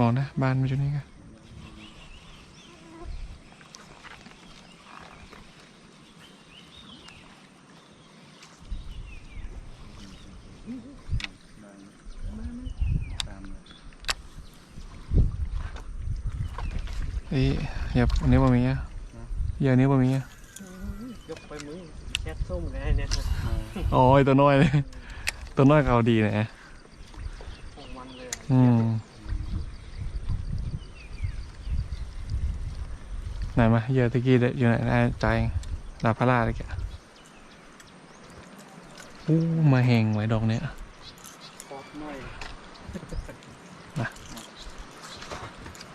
บอกนะ บ้านมันอยู่นี่กันเอ้ยอย่าอันนี้บ่มีอะอย่าอันนี้บ่มีอะยกไปมือแค่ส้มไงเนี่ยอ๋อไอตัวน้อยเลย ตัวน้อยเขาดีนะของมันเลยอืมไห นมาเยอะตะกี้เด้ออยู่ไหนได้ใจลาพาราเลยแกอู้มาแหงไว้ดอกเนี้ยปอกหน่อย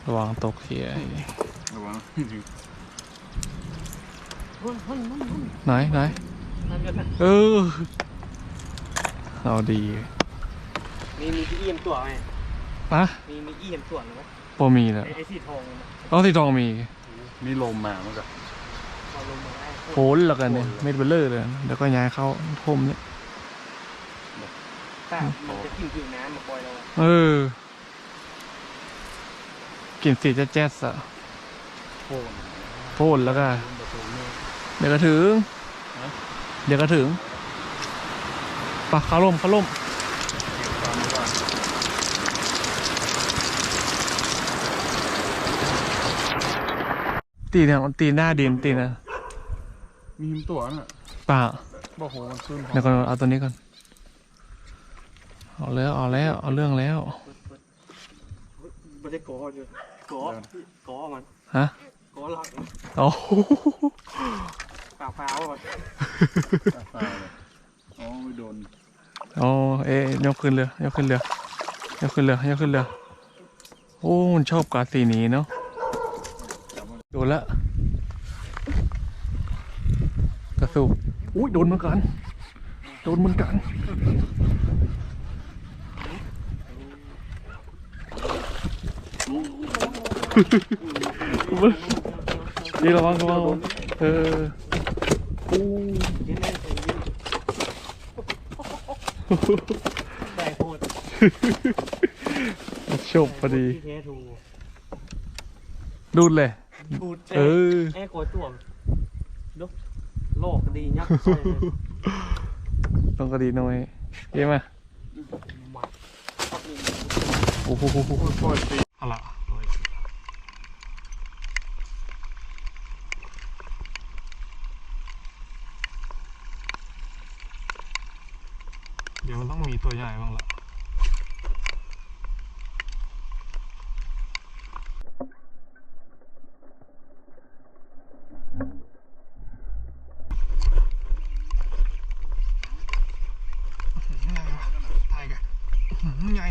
ระวังตกเสียระวังเฮ้ยเฮ้ยเฮ้ยเฮ้ยไหนไหนนั่นกันนะเออเอาดีมีมีที่เอี่ยมตัวไหมปะมีมีเอี่ยมตัวหรือไหมพอมีแล้วไอ้ไอ้สีทองนะอ๋อที่ทองมี มีลมมาเมื่อกี้พอลงมาได้โผลแล้วกันเนี่ยเม็ดเบลเลอร์เลยเดี๋ยวก็ย้ายเข้าทมเนี่ยแต่มันจะกินผิวน้ำมาปล่อยเราอะเออกลิ่นสีจะแจ๊สอะโค่นโพ่นแล้วก็ประตูนี่เดี๋ยวก็ถึงฮะเดี๋ยวก็ถึงปะเขาล่มเขาล่ม ตามมาก่อน ตีเนี่ยมันตีหน้าดินตีนะมีหิมตัวน่ะป่าบอกโหมันขึ้นเดี๋ยวก่อนเอาตัวนี้ก่อนเอาแล้วเอาแล้วเอาเรื่องแล้วไม่ได้กออยู่กอกอมันฮะกอหลักมันโอ้โหเปล่าเปล่าๆมันตายเลยอ๋อไม่โดนโอ้เอ๊ะยกขึ้นเรือยกขึ้นเรือยกขึ้นเรือยกขึ้นเรือโอ้มันชอบกาสีนี้เนาะ โดนละกระสุบอุ้ยโดนเหมือนกัน โดนเหมือนกัน นี่ระวังระวังเออโอ้เย็นแน่นเลยได้โคตรชบพอดีที่แท้ถูกดูดเลย พูดเออ แอ้กลัวตัวดูโลกดียักษ์ใส่เลยต้องกระดีหน่อยเยี่ยมไหมหมัดโอ้โหปล่อยตีเอาละเดี๋ยวมันต้องมีตัวใหญ่บ้างละใหญ่กันใหญ่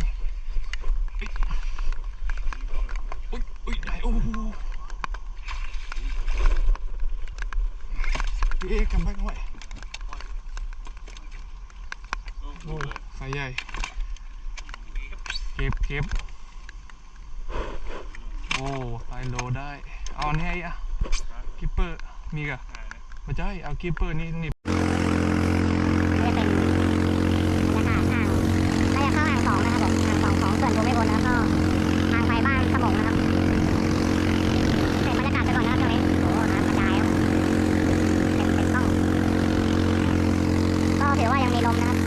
อุ้ยอุ้ยใหญ่โอ้โห เอ๊กำแบกไว้โอ้สายใหญ่เก็บเก็บโอ้ไลโลได้ เอาเนี่ยอะกิปเปอร์มีกะไม่ใช่เอากิปเปอร์นี่นี่ ก็จะเป็นบรรยากาศทางเราจะเข้าอ่างสองนะครับผมอ่างสองของเขื่อนภูมิพลแล้วก็ทางไปบ้านขมงนะครับเห็นบรรยากาศไปก่อนนะครับตรงนี้โอ้โหน้ำกระจายครับเต็มเต็มต้องก็ ถือว่ายังมีลมนะครับ